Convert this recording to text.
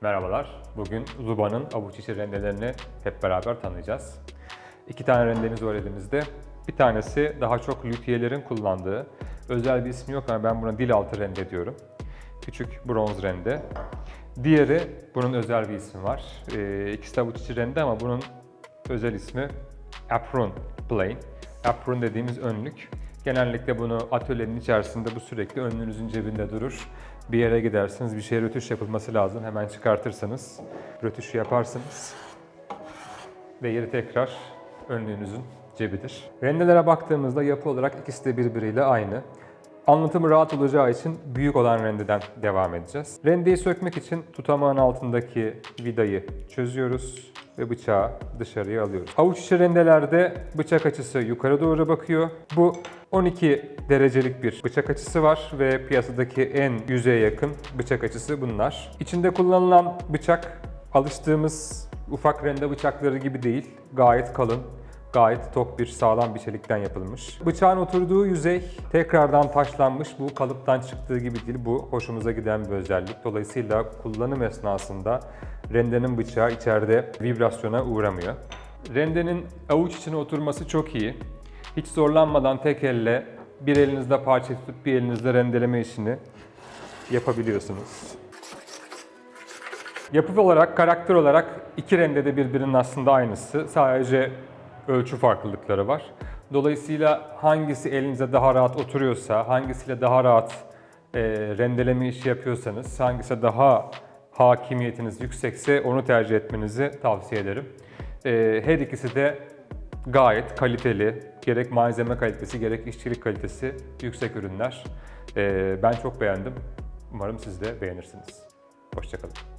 Merhabalar. Bugün Zuba'nın avuç içi rendelerini hep beraber tanıyacağız. İki tane rendemiz var elimizde. Bir tanesi daha çok lütiyelerin kullandığı, özel bir ismi yok ama ben buna dil altı rende diyorum. Küçük bronz rende. Diğeri, bunun özel bir ismi var. Ee, de avuç içi rende ama bunun özel ismi apron plane. Apron dediğimiz önlük. Genellikle bunu atölyenin içerisinde bu sürekli önlüğünüzün cebinde durur. Bir yere gidersiniz, bir şeye rötuş yapılması lazım. Hemen çıkartırsanız rötuşu yaparsınız ve yeri tekrar önlüğünüzün cebidir. Rendelere baktığımızda yapı olarak ikisi de birbiriyle aynı. Anlatımı rahat olacağı için büyük olan rendeden devam edeceğiz. Rendeyi sökmek için tutamağın altındaki vidayı çözüyoruz ve bıçağı dışarıya alıyoruz. Avuç içi rendelerde bıçak açısı yukarı doğru bakıyor. Bu 12 derecelik bir bıçak açısı var ve piyasadaki en yüzeye yakın bıçak açısı bunlar. İçinde kullanılan bıçak alıştığımız ufak rende bıçakları gibi değil. Gayet kalın, gayet tok bir sağlam bir çelikten yapılmış. Bıçağın oturduğu yüzey tekrardan taşlanmış. Bu kalıptan çıktığı gibi değil. Bu hoşumuza giden bir özellik. Dolayısıyla kullanım esnasında rendenin bıçağı içeride vibrasyona uğramıyor. Rendenin avuç içine oturması çok iyi. Hiç zorlanmadan tek elle bir elinizde parça tutup bir elinizde rendeleme işini yapabiliyorsunuz. Yapı olarak, karakter olarak iki rende de birbirinin aslında aynısı. Sadece ölçü farklılıkları var. Dolayısıyla hangisi elinize daha rahat oturuyorsa, hangisiyle daha rahat e, rendeleme işi yapıyorsanız, hangisi daha hakimiyetiniz yüksekse onu tercih etmenizi tavsiye ederim. E, her ikisi de gayet kaliteli, gerek malzeme kalitesi gerek işçilik kalitesi yüksek ürünler. E, ben çok beğendim. Umarım siz de beğenirsiniz. Hoşçakalın.